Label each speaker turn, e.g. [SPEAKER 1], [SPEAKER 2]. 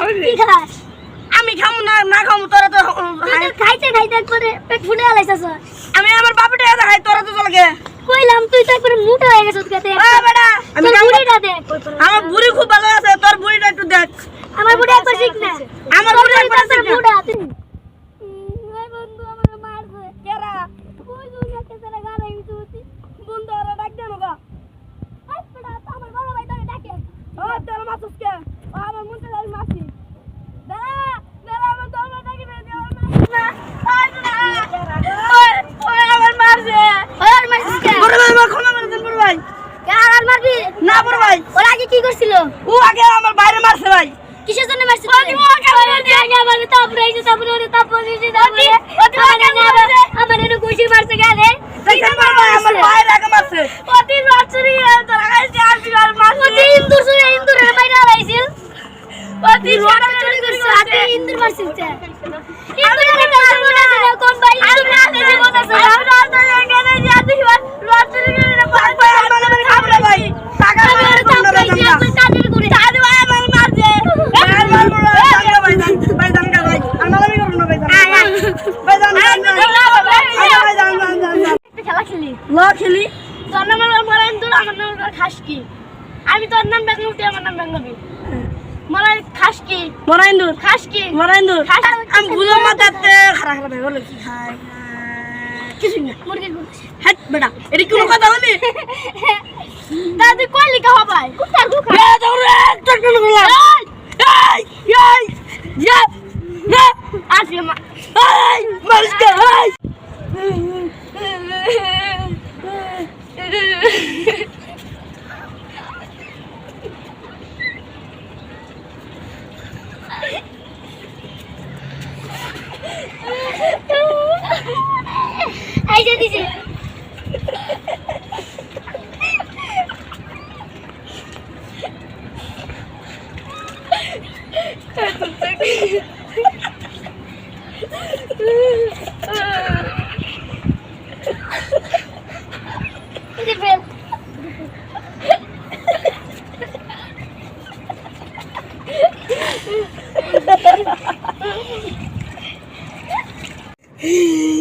[SPEAKER 1] কি খাস
[SPEAKER 2] আমি খামু না না খামু তোরা তো
[SPEAKER 1] তুই খাইতে খাইতে করে পেট ফুলে আলাইছাস
[SPEAKER 2] আমি আমার বাপটা এসে খাই তোরা তো চলে গে।
[SPEAKER 1] কইলাম তুই তো একবারে মোটা হয়ে গেছিস কাতে
[SPEAKER 2] ও বেটা আমি
[SPEAKER 1] তোর। বুড়িটা দেখ।
[SPEAKER 2] আমার বুড়ি খুব ভালো আছে তোর বুড়িটা একটু দেখ।
[SPEAKER 1] আমার বুড়ি একবার শিখ না।
[SPEAKER 2] আমার বুড়ি একবার শিখ না।
[SPEAKER 1] বুড়া তুই বন্ধু আমার মারছে কেরা? ওই দুই একটা ছেলে গাড়ি তুই
[SPEAKER 2] বন্ধু ওরা ডাক দেন গো
[SPEAKER 1] আই আমার বড় ভাই তোরে ডাকে।
[SPEAKER 2] ও তোর মাছুস কে ও আমার মুন্তে যাই মাছি দাঁড়া দাঁড়া আমার তোর ডাকি বে দে আমার মাছ না আই না ওই ওই আমার মারছে
[SPEAKER 1] ওই আর মারছিস কে
[SPEAKER 2] বড় ভাই আমার ক্ষমা করে দেন বড় ভাই
[SPEAKER 1] কে আর আর মারবি
[SPEAKER 2] না বড় ভাই।
[SPEAKER 1] ওর আগে কি করছিল?
[SPEAKER 2] ও আগে আমার বাইরে মারছে ভাই।
[SPEAKER 1] কিসের জন্য মারছিস ওই ও কেন আগে আমার তারপরে এসে তারপরে ওরে তারপরে এসে তারপরে আমার এনে কইছি মারছে গেলে।
[SPEAKER 2] দেখেন বড় ভাই আমার বাইরে আগে মারছে।
[SPEAKER 1] অতি লটসরি তোরা গাইছে আর বিগার মারছে অতি ইন্দুর সুরে ইন্দুরের বাইরে অতি লটসরি করছে হাতে ইন্দুর মারছিস ইন্দুরের কাছে মনে আছে না কোন ভাই ইন্দুর না আছে মনে আছে না লটসরি গেলে যাতে লটসরি গেলে
[SPEAKER 2] ভাই ভাই আমার আমার খাবলে ভাই টাকা
[SPEAKER 1] আমি
[SPEAKER 2] ভাই
[SPEAKER 1] ওরে তাপড়াইছি আমি তাদের করে
[SPEAKER 2] দাদু ভাই আমার মারছে ভাই ভাই ভাই ভাই জান ভাই জান ভাই আমার আমি করব না ভাই জান ভাই জান ভাই জান ভাই জান জান জান জান
[SPEAKER 1] খেলা খেলি
[SPEAKER 2] ল খেলি
[SPEAKER 1] তোর নাম আমার মরাইন আমার নাম খাস কি আমি তোর নাম ডাকলাম তুই আমার নাম ডাকলাম মরাই খাস কি
[SPEAKER 2] মরাইন্দুর
[SPEAKER 1] খাস কি
[SPEAKER 2] মরাইন্দুর আমি বুঝো মাথাতে খারাপ খারাপ হয়ে কি খাই কিছু না।
[SPEAKER 1] মুরগি গুলো
[SPEAKER 2] বেটা এটা কোনো কথা বলি 아이자
[SPEAKER 1] 디지. 갑자기. Hey.